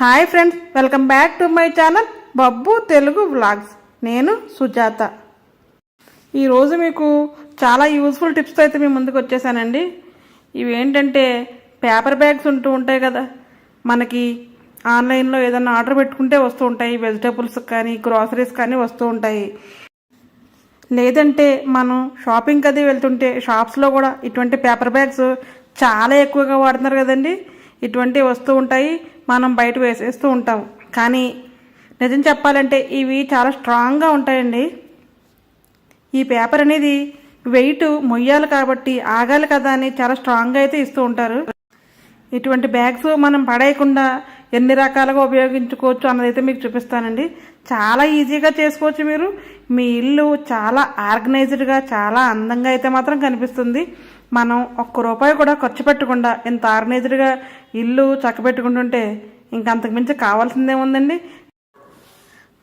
Hi friends welcome back to my channel Babbu Telugu vlogs. నేను సుజాత. ఈరోజు మీకు చాలా యూస్ఫుల్ టిప్స్తో అయితే మీ ముందుకు వచ్చేసానండి. ఇవి ఏంటంటే పేపర్ బ్యాగ్స్ ఉంటూ ఉంటాయి కదా. మనకి ఆన్లైన్లో ఏదైనా ఆర్డర్ పెట్టుకుంటే వస్తూ ఉంటాయి. వెజిటేబుల్స్ కానీ గ్రాసరీస్ కానీ వస్తూ ఉంటాయి. లేదంటే మనం షాపింగ్కి అది వెళ్తుంటే షాప్స్లో కూడా ఇటువంటి పేపర్ బ్యాగ్స్ చాలా ఎక్కువగా వాడుతున్నారు కదండి. ఇటువంటి వస్తూ ఉంటాయి. మనం బయట వేసేస్తూ ఉంటాం. కానీ నిజం చెప్పాలంటే ఇవి చాలా స్ట్రాంగ్గా ఉంటాయండి. ఈ పేపర్ అనేది వెయిట్ మొయ్యాలి కాబట్టి ఆగాలి కదా అని చాలా స్ట్రాంగ్గా అయితే ఇస్తూ ఉంటారు. ఇటువంటి బ్యాగ్స్ మనం పడేయకుండా ఎన్ని రకాలుగా ఉపయోగించుకోవచ్చు అన్నదైతే మీకు చూపిస్తానండి. చాలా ఈజీగా చేసుకోవచ్చు మీరు. మీ ఇల్లు చాలా ఆర్గనైజ్డ్గా చాలా అందంగా అయితే మాత్రం కనిపిస్తుంది. మనం ఒక్క రూపాయి కూడా ఖర్చు పెట్టకుండా ఇంత ఆర్గనైజ్డ్గా ఇల్లు చక్కబెట్టుకుంటుంటే ఇంకంతకు మించి కావాల్సిందేముందండి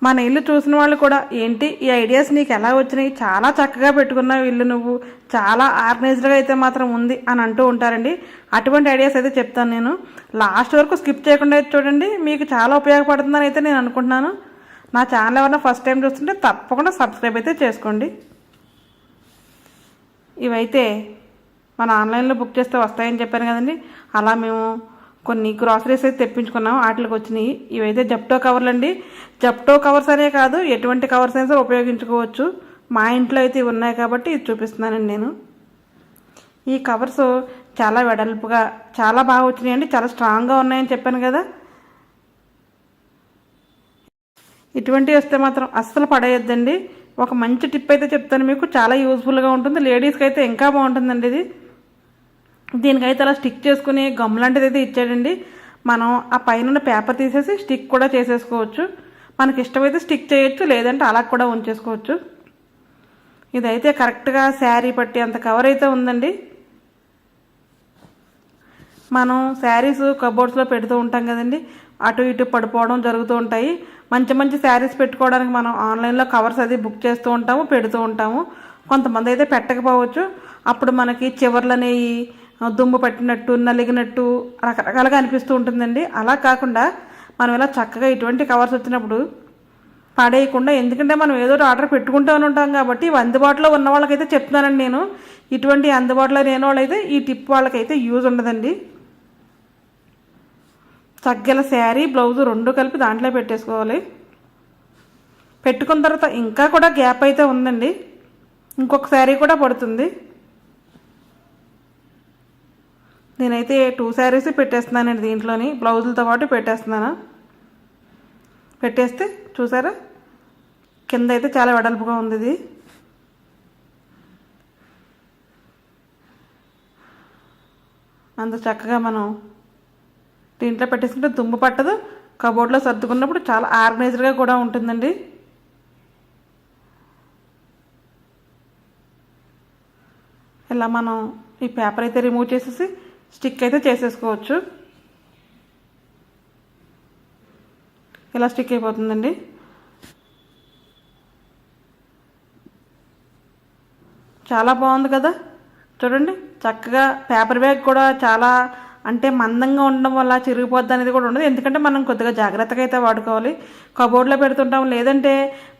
మన ఇల్లు చూసిన వాళ్ళు కూడా ఏంటి ఈ ఐడియాస్ నీకు ఎలా వచ్చినాయి? చాలా చక్కగా పెట్టుకున్నావు ఇల్లు నువ్వు. చాలా ఆర్గనైజ్డ్గా అయితే మాత్రం ఉంది అని అంటూ ఉంటారండి. అటువంటి ఐడియాస్ అయితే చెప్తాను నేను. లాస్ట్ వరకు స్కిప్ చేయకుండా చూడండి. మీకు చాలా ఉపయోగపడుతుందని అయితే నేను అనుకుంటున్నాను. నా ఛానల్ ఎవరైనా ఫస్ట్ టైం చూస్తుంటే తప్పకుండా సబ్స్క్రైబ్ అయితే చేసుకోండి. ఇవైతే మన ఆన్లైన్లో బుక్ చేస్తే వస్తాయని చెప్పాను కదండి. అలా మేము కొన్ని గ్రాసరీస్ అయితే తెప్పించుకున్నాం. వాటికి వచ్చినాయి. ఇవైతే జప్టో కవర్లు అండి. జప్టో కవర్స్ అనే కాదు ఎటువంటి కవర్స్ అయినా ఉపయోగించుకోవచ్చు. మా ఇంట్లో అయితే ఇవి ఉన్నాయి కాబట్టి ఇది చూపిస్తున్నానండి నేను. ఈ కవర్స్ చాలా వెడల్పుగా చాలా బాగా వచ్చినాయండి. చాలా స్ట్రాంగ్గా ఉన్నాయని చెప్పాను కదా. ఇటువంటివి వస్తే మాత్రం అస్సలు పడేయద్దండి. ఒక మంచి టిప్ అయితే చెప్తాను మీకు. చాలా యూస్ఫుల్గా ఉంటుంది. లేడీస్కి అయితే ఇంకా బాగుంటుందండి ఇది. దీనికైతే అలా స్టిక్ చేసుకుని గమ్ లాంటిది అయితే ఇచ్చాడండి. మనం ఆ పైన పేపర్ తీసేసి స్టిక్ కూడా చేసేసుకోవచ్చు. మనకి ఇష్టమైతే స్టిక్ చేయొచ్చు లేదంటే అలా కూడా ఉంచేసుకోవచ్చు. ఇదైతే కరెక్ట్గా శారీ పట్టి అంత కవర్ అయితే ఉందండి. మనం శారీస్ కబోర్డ్స్లో పెడుతూ ఉంటాం కదండి. అటు ఇటు పడిపోవడం జరుగుతూ ఉంటాయి. మంచి మంచి శారీస్ పెట్టుకోవడానికి మనం ఆన్లైన్లో కవర్స్ అది బుక్ చేస్తూ ఉంటాము పెడుతూ ఉంటాము. కొంతమంది అయితే పెట్టకపోవచ్చు. అప్పుడు మనకి చివర్లు అనేవి దుమ్ము పట్టినట్టు నలిగినట్టు రకరకాలుగా అనిపిస్తూ ఉంటుందండి. అలా కాకుండా మనం ఇలా చక్కగా ఇటువంటి కవర్స్ వచ్చినప్పుడు పడేయకుండా ఎందుకంటే మనం ఏదో ఒకటి ఆర్డర్ పెట్టుకుంటూనే ఉంటాం కాబట్టి ఇవి అందుబాటులో ఉన్న వాళ్ళకైతే చెప్తున్నానండి నేను. ఇటువంటి అందుబాటులో లేని వాళ్ళైతే ఈ టిప్ వాళ్ళకైతే యూజ్ ఉండదండి. తగ్గల శారీ బ్లౌజ్ రెండు కలిపి దాంట్లో పెట్టేసుకోవాలి. పెట్టుకున్న తర్వాత ఇంకా కూడా గ్యాప్ అయితే ఉందండి. ఇంకొక శారీ కూడా పడుతుంది. నేనైతే టూ శారీస్ పెట్టేస్తున్నానండి దీంట్లోని బ్లౌజులతో పాటు పెట్టేస్తున్నాను. పెట్టేస్తే చూసారా? కింద అయితే చాలా వెడల్పుగా ఉంది ఇది. అంత చక్కగా మనం దీంట్లో పెట్టేసుకుంటే దుమ్ము పట్టదు. కబోర్డ్లో సర్దుకున్నప్పుడు చాలా ఆర్గనైజ్డ్గా కూడా ఉంటుందండి. ఇలా మనం ఈ పేపర్ అయితే రిమూవ్ చేసేసి స్టిక్ అయితే చేసేసుకోవచ్చు. ఇలా స్టిక్ అయిపోతుందండి? చాలా బాగుంది కదా? చూడండి చక్కగా పేపర్ బ్యాగ్ కూడా చాలా అంటే మందంగా ఉండడం వల్ల చిరిగిపోద్ది అనేది కూడా ఉండదు. ఎందుకంటే మనం కొద్దిగా జాగ్రత్తగా అయితే వాడుకోవాలి. కబోర్డ్లో పెడుతుంటాం. లేదంటే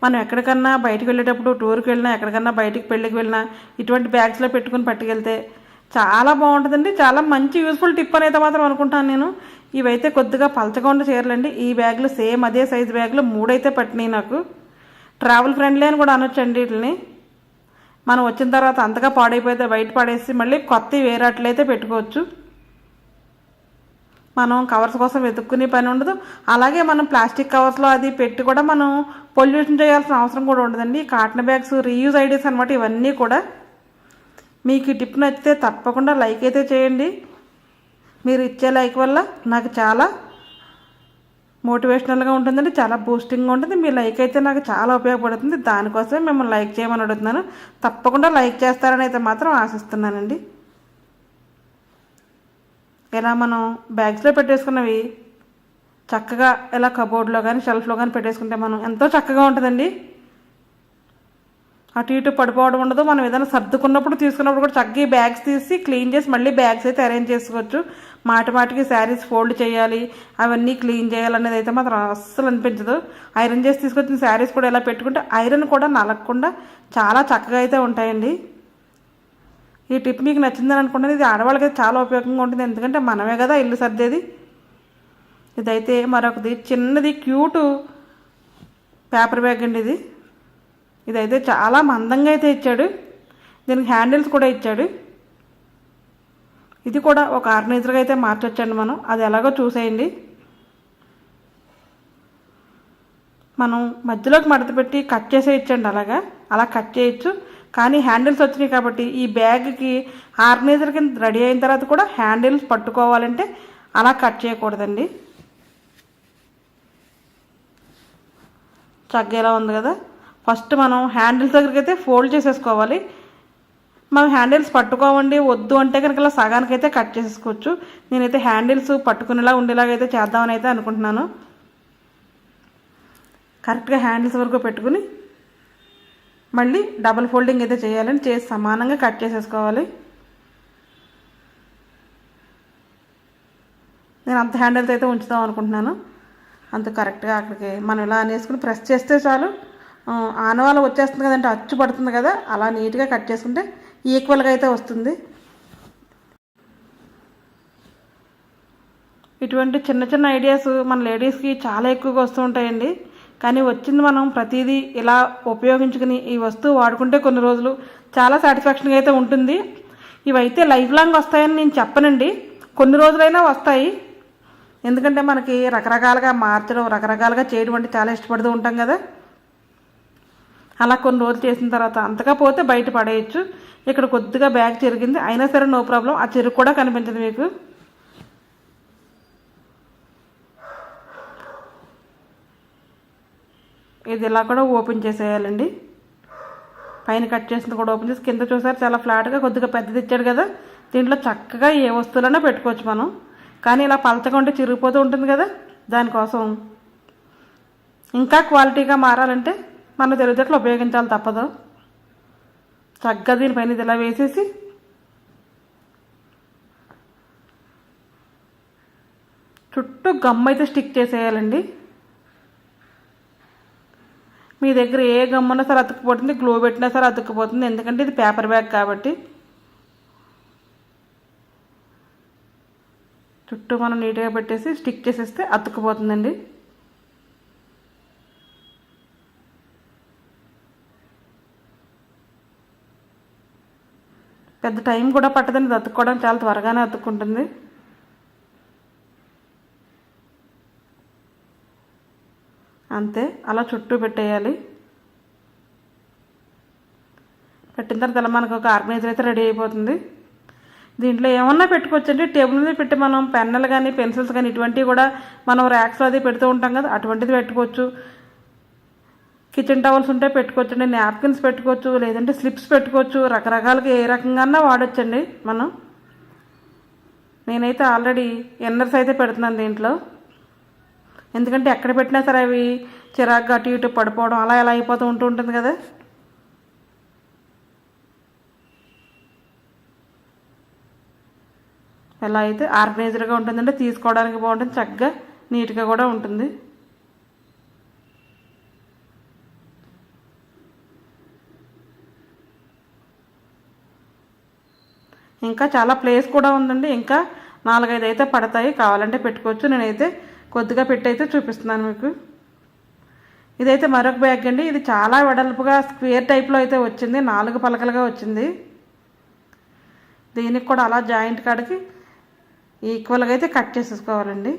మనం ఎక్కడికన్నా బయటకు వెళ్ళేటప్పుడు టూర్కి వెళ్ళినా ఎక్కడికన్నా బయటికి పెళ్ళికి వెళ్ళినా ఇటువంటి బ్యాగ్స్లో పెట్టుకుని పట్టుకెళ్తే చాలా బాగుంటుందండి. చాలా మంచి యూస్ఫుల్ టిప్ అనేది మాత్రం అనుకుంటాను నేను. ఇవైతే కొద్దిగా పలచగా ఉండే చీరలండి. ఈ బ్యాగులు సేమ్ అదే సైజు బ్యాగులు మూడైతే పట్టినాయి నాకు. ట్రావెల్ ఫ్రెండ్లీ అని కూడా అనొచ్చండి వీటిని. మనం వచ్చిన తర్వాత అంతగా పాడైపోతే బయట పాడేసి మళ్ళీ కొత్త వేరేట్లయితే పెట్టుకోవచ్చు. మనం కవర్స్ కోసం వెతుక్కునే పని ఉండదు. అలాగే మనం ప్లాస్టిక్ కవర్స్లో అది పెట్టి కూడా మనం పొల్యూషన్ చేయాల్సిన అవసరం కూడా ఉండదండి. కాటన్ బ్యాగ్స్ రీయూజ్ ఐడియాస్ అనమాట ఇవన్నీ కూడా. మీకు ఈ టిప్ నచ్చితే తప్పకుండా లైక్ అయితే చేయండి. మీరు ఇచ్చే లైక్ వల్ల నాకు చాలా మోటివేషనల్గా ఉంటుందండి చాలా బూస్టింగ్గా ఉంటుంది. మీ లైక్ అయితే నాకు చాలా ఉపయోగపడుతుంది. దానికోసమే మిమ్మల్ని లైక్ చేయమని అడుగుతున్నాను. తప్పకుండా లైక్ చేస్తారని అయితే మాత్రం ఆశిస్తున్నానండి. ఇలా మనం బ్యాగ్స్లో పెట్టేసుకున్నవి చక్కగా ఇలా కబోర్డ్లో కానీ షెల్ఫ్లో కానీ పెట్టేసుకుంటే మనం ఎంతో చక్కగా ఉంటుందండి. అటు ఇటు పడిపోవడం ఉండదు. మనం ఏదైనా సర్దుకున్నప్పుడు తీసుకున్నప్పుడు కూడా చక్కగా బ్యాగ్స్ తీసి క్లీన్ చేసి మళ్ళీ బ్యాగ్స్ అయితే అరేంజ్ చేసుకోవచ్చు. మాటి మాటికి శారీస్ ఫోల్డ్ చేయాలి. అవన్నీ క్లీన్ చేయాలనేది అయితే మాత్రం అస్సలు అనిపించదు. ఐరన్ చేసి తీసుకొచ్చిన శారీస్ కూడా ఇలా పెట్టుకుంటే ఐరన్ కూడా నలగకుండా చాలా చక్కగా అయితే ఉంటాయండి. ఈ టిప్ మీకు నచ్చిందని అనుకుంటే ఇది ఆడవాళ్ళకి చాలా ఉపయోగంగా ఉంటుంది. ఎందుకంటే మనమే కదా ఇల్లు సర్దేది. ఇదైతే మరొకది చిన్నది క్యూటు పేపర్ బ్యాగ్ అండి ఇది. ఇదైతే చాలా మందంగా అయితే ఇచ్చాడు. దీనికి హ్యాండిల్స్ కూడా ఇచ్చాడు. ఇది కూడా ఒక ఆర్గనైజర్గా అయితే మార్చొచ్చండి మనం. అది ఎలాగో చూసేయండి. మనం మధ్యలోకి మడత పెట్టి కట్ చేసే ఇచ్చండి అలాగా. అలా కట్ చేయొచ్చు. కానీ హ్యాండిల్స్ వచ్చినాయి కాబట్టి ఈ బ్యాగ్కి ఆర్గనైజర్ కింద రెడీ అయిన తర్వాత కూడా హ్యాండిల్స్ పట్టుకోవాలంటే అలా కట్ చేయకూడదండి. చగ్గేలా ఉంది కదా. ఫస్ట్ మనం హ్యాండిల్స్ దగ్గరికి అయితే ఫోల్డ్ చేసేసుకోవాలి. మనం హ్యాండిల్స్ పట్టుకోవండి వద్దు అంటే కనుక ఇలా సగానికైతే కట్ చేసేసుకోవచ్చు. నేనైతే హ్యాండిల్స్ పట్టుకునేలా ఉండేలాగా అయితే చేద్దామని అయితే అనుకుంటున్నాను. కరెక్ట్గా హ్యాండిల్స్ వరకు పెట్టుకుని మళ్ళీ డబుల్ ఫోల్డింగ్ అయితే చేయాలని చేసి సమానంగా కట్ చేసేసుకోవాలి. నేను అంత హ్యాండిల్స్ అయితే ఉంచుదాం అనుకుంటున్నాను. అంత కరెక్ట్గా అక్కడికి మనం ఇలా అనేసుకుని ప్రెస్ చేస్తే చాలు. ఆనవాళ్ళ వచ్చేస్తుంది కదంటే అచ్చు పడుతుంది కదా అలా నీట్గా కట్ చేసుకుంటే ఈక్వల్గా అయితే వస్తుంది. ఇటువంటి చిన్న చిన్న ఐడియాస్ మన లేడీస్కి చాలా ఎక్కువగా వస్తూ ఉంటాయండి. కానీ వచ్చింది మనం ప్రతిదీ ఇలా ఉపయోగించుకుని ఈ వస్తువు వాడుకుంటే కొన్ని రోజులు చాలా సాటిస్ఫాక్షన్గా అయితే ఉంటుంది. ఇవైతే లైఫ్ లాంగ్ వస్తాయని నేను చెప్పనండి. కొన్ని రోజులైనా వస్తాయి. ఎందుకంటే మనకి రకరకాలుగా మార్చడం రకరకాలుగా చేయడం అంటే చాలా ఇష్టపడుతూ ఉంటాం కదా. అలా కొన్ని రోజులు చేసిన తర్వాత అంతగా పోతే బయట పడేయచ్చు. ఇక్కడ కొద్దిగా బ్యాగ్ చెరిగింది. అయినా సరే నో ప్రాబ్లం ఆ చెరుకు కూడా కనిపించదు మీకు. ఇది ఇలా కూడా ఓపెన్ చేసేయాలండి. పైన కట్ చేసింది కూడా ఓపెన్ చేసి కింద చూసారు చాలా ఫ్లాట్గా కొద్దిగా పెద్దది ఇచ్చాడు కదా. దీంట్లో చక్కగా ఏ వస్తువులైనా పెట్టుకోవచ్చు మనం. కానీ ఇలా పలచగా ఉంటే చిరిగిపోతూ ఉంటుంది కదా. దానికోసం. ఇంకా క్వాలిటీగా మారాలంటే మన తెలివితేటలు ఉపయోగించాలి తప్పదు. చక్కగా దీనిపైన ఇది ఇలా వేసేసి చుట్టూ గమ్ అయితే స్టిక్ చేసేయాలండి. మీ దగ్గర ఏ గమ్మున్నా సరే అతుక్కుపోతుంది గ్లో పెట్టినా సరే అతుక్కుపోతుంది. ఎందుకంటే ఇది పేపర్ బ్యాగ్ కాబట్టి. చుట్టూ మనం నీట్గా పెట్టేసి స్టిక్ చేసేస్తే అతుక్కుపోతుందండి. పెద్ద టైం కూడా పట్టదండి ఇది చాలా త్వరగానే అతుక్కుంటుంది. అంతే అలా చుట్టూ పెట్టేయాలి. పెట్టిన తర్వాత అలా మనకు ఒక ఆర్గనైజర్ అయితే రెడీ అయిపోతుంది. దీంట్లో ఏమన్నా పెట్టుకోవచ్చండి టేబుల్ మీద పెట్టి మనం పెన్నులు కానీ పెన్సిల్స్ కానీ ఇటువంటివి కూడా మనం ర్యాక్స్లో అది పెడుతూ ఉంటాం కదా అటువంటిది పెట్టుకోవచ్చు. కిచెన్ టవల్స్ ఉంటే పెట్టుకోవచ్చండి నాప్కిన్స్ పెట్టుకోవచ్చు లేదంటే స్లిప్స్ పెట్టుకోవచ్చు రకరకాలుగా ఏ రకంగా వాడచ్చండి మనం. నేనైతే ఆల్రెడీ ఎన్నర్స్ అయితే పెడుతున్నాను దీంట్లో. ఎందుకంటే ఎక్కడ పెట్టినా సరే అవి చిరాగ్గా అటు ఇటు పడిపోవడం అలా ఎలా అయిపోతూ ఉంటూ ఉంటుంది కదా. ఎలా అయితే ఆర్గనైజర్గా ఉంటుందంటే తీసుకోవడానికి బాగుంటుంది చక్కగా నీట్గా కూడా ఉంటుంది. ఇంకా చాలా ప్లేస్ కూడా ఉందండి. ఇంకా నాలుగైదు అయితే పడతాయి. కావాలంటే పెట్టుకోవచ్చు. నేనైతే కొద్దిగా పెట్టి అయితే చూపిస్తున్నాను మీకు. ఇదైతే మరొక బ్యాగ్ అండి. ఇది చాలా వెడల్పుగా స్క్వేర్ టైప్లో అయితే వచ్చింది. నాలుగు పలకలుగా వచ్చింది. దీనికి కూడా అలా జాయింట్ కాడికి ఈక్వల్గా అయితే కట్ చేసేసుకోవాలండి.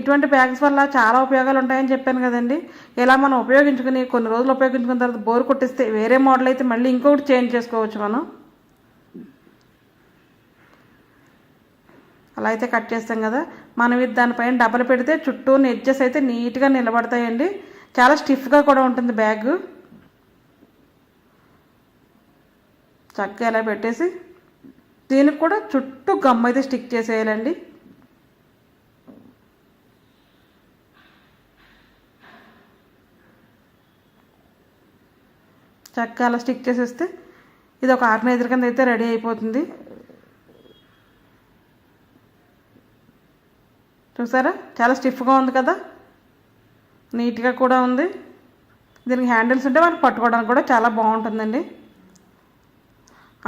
ఇటువంటి బ్యాగ్స్ వల్ల చాలా ఉపయోగాలు ఉంటాయని చెప్పాను కదండి. ఇలా మనం ఉపయోగించుకుని కొన్ని రోజులు ఉపయోగించుకున్న తర్వాత బోర్ కొట్టిస్తే వేరే మోడల్ అయితే మళ్ళీ ఇంకొకటి చేంజ్ చేసుకోవచ్చు మనం. అలా అయితే కట్ చేస్తాం కదా. మనం ఇది దానిపైన డబ్బలు పెడితే చుట్టూ నెడ్జెస్ అయితే నీట్గా నిలబడతాయండి. చాలా స్టిఫ్గా కూడా ఉంటుంది బ్యాగ్. చక్కగా ఇలా పెట్టేసి దీనికి కూడా చుట్టూ గమ్ అయితే స్టిక్ చేసేయాలండి. చక్కగా అలా స్టిక్ చేసేస్తే ఇది ఒక ఆర్గనైజర్ కింద అయితే రెడీ అయిపోతుంది. చూసారా? చాలా స్టిఫ్గా ఉంది కదా? నీట్గా కూడా ఉంది. దీనికి హ్యాండిల్స్ ఉంటే మనకు పట్టుకోవడానికి కూడా చాలా బాగుంటుందండి.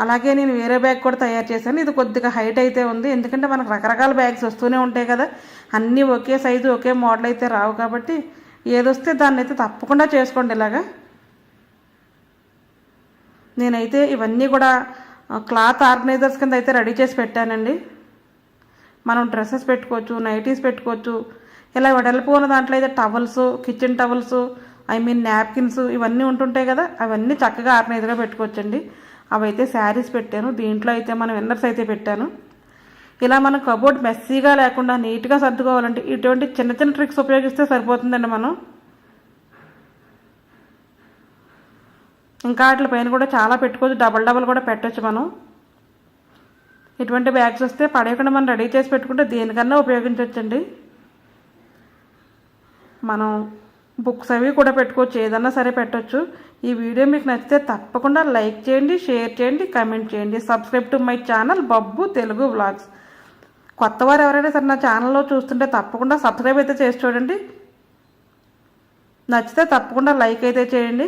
అలాగే నేను వేరే బ్యాగ్ కూడా తయారు చేశాను. ఇది కొద్దిగా హైట్ అయితే ఉంది. ఎందుకంటే మనకు రకరకాల బ్యాగ్స్ వస్తూనే ఉంటాయి కదా. అన్నీ ఒకే సైజు ఒకే మోడల్ అయితే రావు కాబట్టి ఏదొస్తే దాన్ని అయితే తప్పకుండా చేసుకోండి ఇలాగా. నేనైతే ఇవన్నీ కూడా క్లాత్ ఆర్గనైజర్స్ కింద అయితే రెడీ చేసి పెట్టానండి. మనం డ్రెస్సెస్ పెట్టుకోవచ్చు నైటీస్ పెట్టుకోవచ్చు ఇలా వెడల్పు ఉన్న దాంట్లో అయితే towels kitchen towels I mean napkins ఇవన్నీ ఉంటుంటాయి కదా అవన్నీ చక్కగా ఆర్గనైజ్గా పెట్టుకోవచ్చండి. అవైతే శారీస్ పెట్టాను దీంట్లో అయితే మనం ఇన్నర్స్ అయితే పెట్టాను. ఇలా మనం కబోర్డ్ మెస్సీగా లేకుండా నీట్గా సర్దుకోవాలంటే ఇటువంటి చిన్న చిన్న ట్రిక్స్ ఉపయోగిస్తే సరిపోతుందండి మనం. ఇంకా వాటి పైన కూడా చాలా పెట్టుకోవచ్చు. డబల్ డబల్ కూడా పెట్టచ్చు మనం. ఇటువంటి బ్యాగ్స్ వస్తే పడేయకుండా మనం రెడీ చేసి పెట్టుకుంటే దేనికన్నా ఉపయోగించవచ్చండి మనం బుక్స్ అవి కూడా పెట్టుకోవచ్చు. ఏదన్నా సరే పెట్టవచ్చు ఈ వీడియో మీకు నచ్చితే తప్పకుండా లైక్ చేయండి షేర్ చేయండి కమెంట్ చేయండి. Subscribe to my channel Babbu Telugu vlogs కొత్త వారు ఎవరైనా సరే నా ఛానల్లో చూస్తుంటే తప్పకుండా సబ్స్క్రైబ్ అయితే చేసి చూడండి. నచ్చితే తప్పకుండా లైక్ అయితే చేయండి.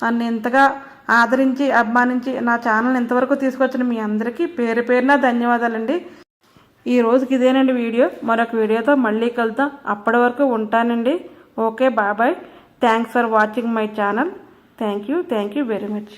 నన్ను ఇంతగా ఆదరించి అభిమానించి నా ఛానల్ ఇంతవరకు తీసుకొచ్చిన మీ అందరికీ పేరు పేరున ధన్యవాదాలండి. ఈ రోజుకి ఇదేనండి వీడియో. మరొక వీడియోతో మళ్ళీ కలుద్దాం. అప్పటి వరకు ఉంటానండి. Okay bye bye thanks for watching my channel thank you thank you very much